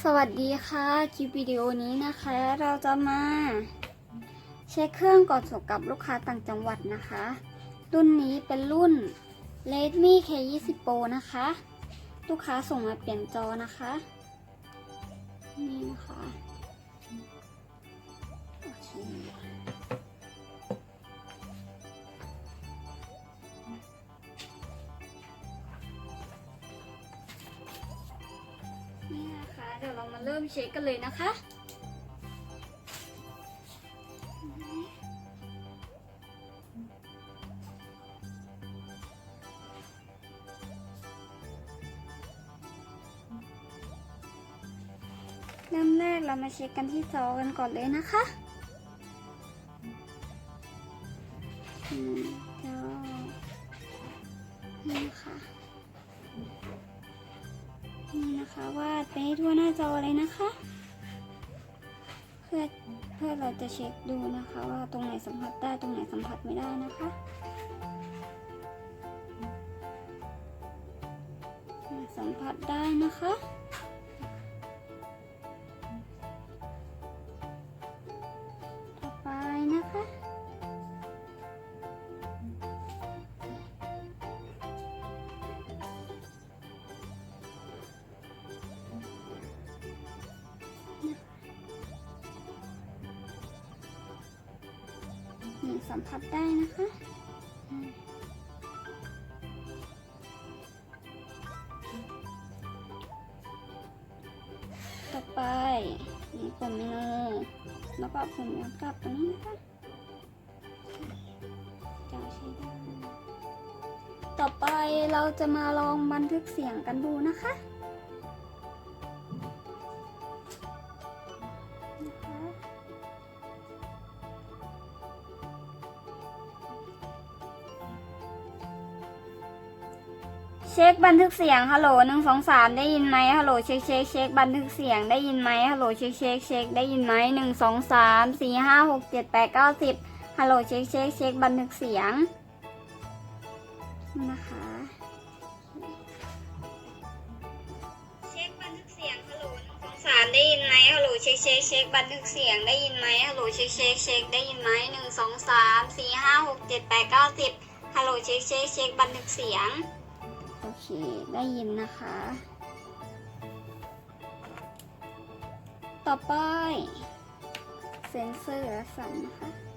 สวัสดีค่ะคลิปวิดีโอนี้นะคะ เราจะมา เช็คเครื่องก่อนส่งกับลูกค้าต่างจังหวัดนะคะ รุ่นนี้เป็นรุ่น Redmi K20 Pro นะคะ ลูกค้าส่งมาเปลี่ยนจอนะคะ นี่นะคะ เดี๋ยวเรามาเริ่มเช็คกันเลยนะคะ เริ่มแรกเรามาเช็คกันที่จอกันก่อนเลยนะคะ อืม นี่นะคะวาดไปให้ทั่วหน้าจอเลยนะคะ เพื่อเพื่อเราจะเช็คดูนะคะ ว่าตรงไหนสัมผัสได้ตรงไหนสัมผัสไม่ได้นะคะสัมผัสได้นะคะ นี่สัมผัสได้นะคะต่อไปนี่ปุ่มเมนูแล้วก็ปุ่มย้อนกลับตรงนี้นะคะจะใช้ได้ต่อไปเราจะมาลองบันทึกเสียงกันดูนะคะ เช็คบันทึกเสียงฮัลโหลหนึ่งสองสามได้ยินไหมฮัลโหลเช็คเช็คเช็คบันทึกเสียงได้ยินไหมฮัลโหลเช็คเช็คเช็คได้ยินไหมหนึ่งสองสามสี่ห้าหกเจ็ดแปดเก้าสิบฮัลโหลเช็คเช็คเช็คบันทึกเสียงนะคะเช็คบันทึกเสียงฮัลโหลหนึ่งสองสามได้ยินไหมฮัลโหลเช็คเช็คเช็คบันทึกเสียงได้ยินไหมฮัลโหลเช็คเช็คเช็คได้ยินไหมหนึ่งสองสามสี่ห้าหกเจ็ดแปดเก้าสิบฮัลโหลเช็คเช็คเช็คบันทึกเสียง เค ได้ยินนะคะ ต่อไป เซนเซอร์สั่นนะคะ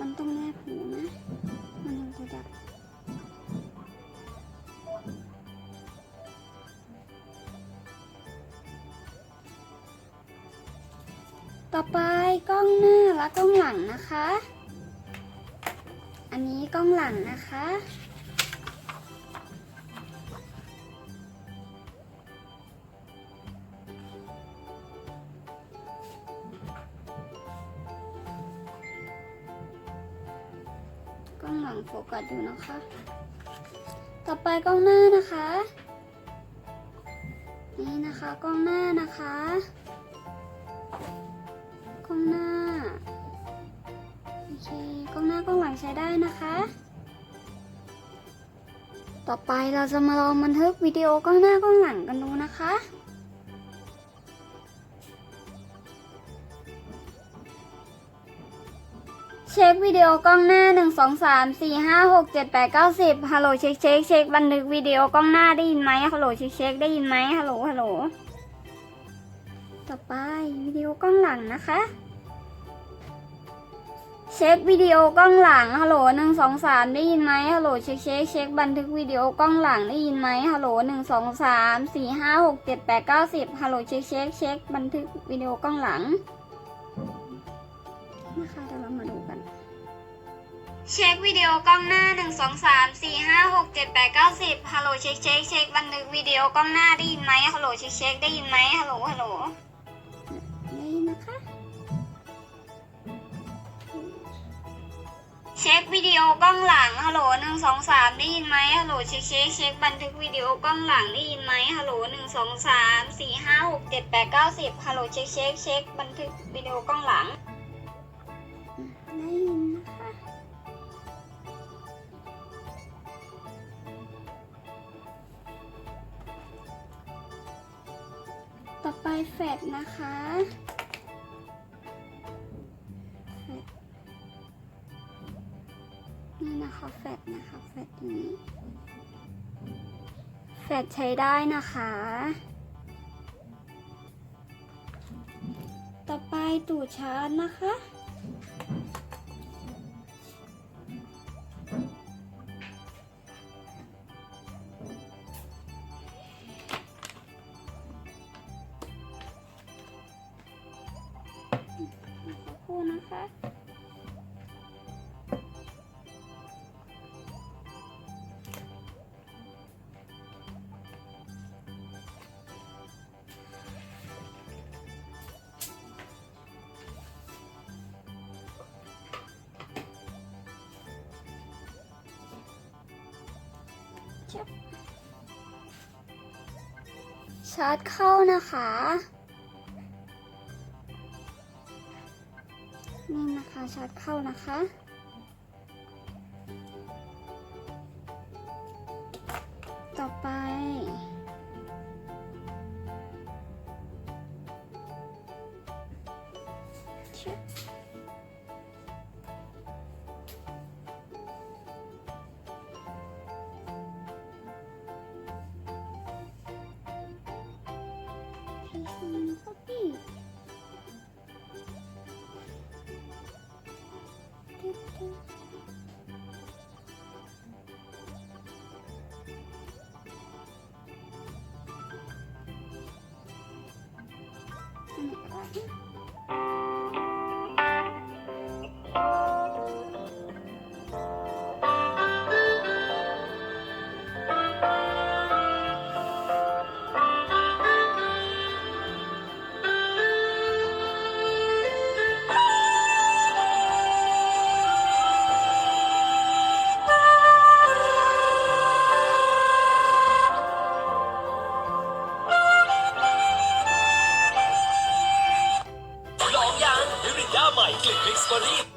มันต้องแนบหูนะ มันถึงจะดับต่อไปกล้องหน้าและกล้องหลังนะคะ อันนี้กล้องหลังนะคะ โฟกัสอยู่นะคะ ต่อไปกล้องหน้านะคะ นี่นะคะกล้องหน้านะคะกล้องหน้าโอเคกล้องหน้ากล้องหลังใช้ได้นะคะ ต่อไปเราจะมาลองบันทึกวิดีโอกล้องหน้ากล้องหลังกันดู เช็ควิดีโอกล้องหน้า 1 2 3 4 5 6 7 8 9 10ฮัลโหลเช็คเช็คเช็คบันทึกวิดีโอกล้องหน้าได้ยินไหมฮัลโหลเช็คเช็คได้ยินไหมฮัลโหลฮัลโหลต่อไปวิดีโอกล้องหลังนะคะ เช็ควิดีโอกล้องหลังฮัลโหลหนึ่งสองสามได้ยินไหมฮัลโหลเช็คเช็คเช็คบันทึกวิดีโอกล้องหลังได้ยินไหมฮัลโหลหนึ่งสองสามสี่ห้าหกเจ็ดแปดเก้าสิบฮัลโหลเช็คเช็คเช็คบันทึกวิดีโอกล้องหลัง เช็ควิดีโอกล้องหน้า 1 2 3 4 5 6 7 8 9 10ฮัลโหลเช็คเช็คเช็คบันทึกวิดีโอกล้องหน้าได้ยินไหมฮัลโหลเช็คเช็คได้ยินไหมฮัลโหลฮัลโหลได้ยินนะคะ เช็ควิดีโอกล้องหลังฮัลโหลหนึ่งสองสามได้ยินไหมฮัลโหลเช็คเช็คเช็คบันทึกวิดีโอกล้องหลังได้ยินไหมฮัลโหลหนึ่งสองสามสี่ห้าหกเจ็ดแปดเก้าสิบฮัลโหลเช็คเช็คเช็คบันทึกวิดีโอกล้องหลังได้ยินนะคะ ต่อไปแฟดนะคะนี่นะคะแฟดนะคะแฟดนี้ แฟดใช้ได้นะคะ ต่อไปตูดชาร์จนะคะ ชาร์จเข้านะคะ นี่นะคะชาร์จเข้านะคะต่อไปชึบ ใหม่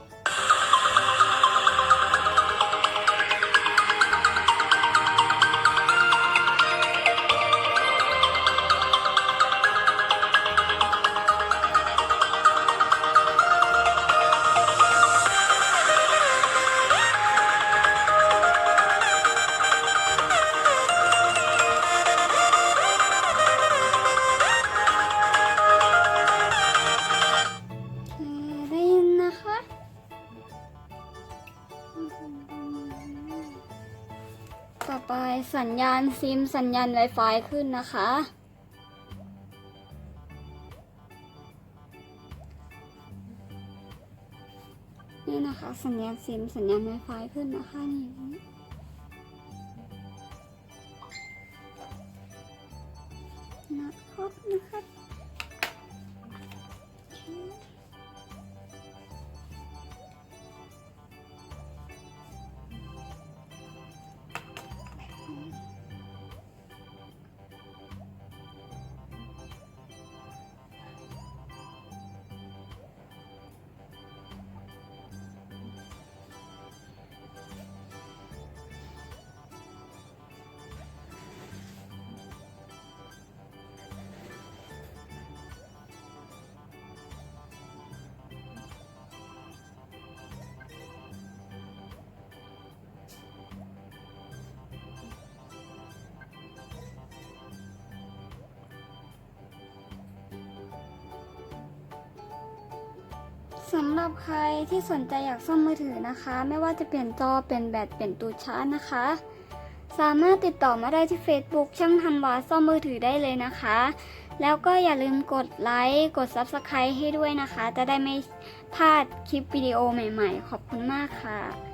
นะคะ ต่อไปสัญญาณซิมสัญญาณ Wi-Fi ขึ้นนะคะ นี่นะคะ สัญญาณซิมสัญญาณ Wi-Fi ขึ้นนะคะนี่นะครับนะครับ สำหรับใครที่สนใจอยากซ่อมมือถือนะคะ ไม่ว่าจะเปลี่ยนจอเปลี่ยนแบตเปลี่ยนตัวชาร์จนะคะ สามารถติดต่อมาได้ที่ Facebook ช่างทันวาซ่อมมือถือได้เลยนะคะ แล้วก็อย่าลืมกดไลค์กด Subscribe ให้ด้วยนะคะ จะได้ไม่พลาดคลิปวิดีโอใหม่ๆ ขอบคุณมากค่ะ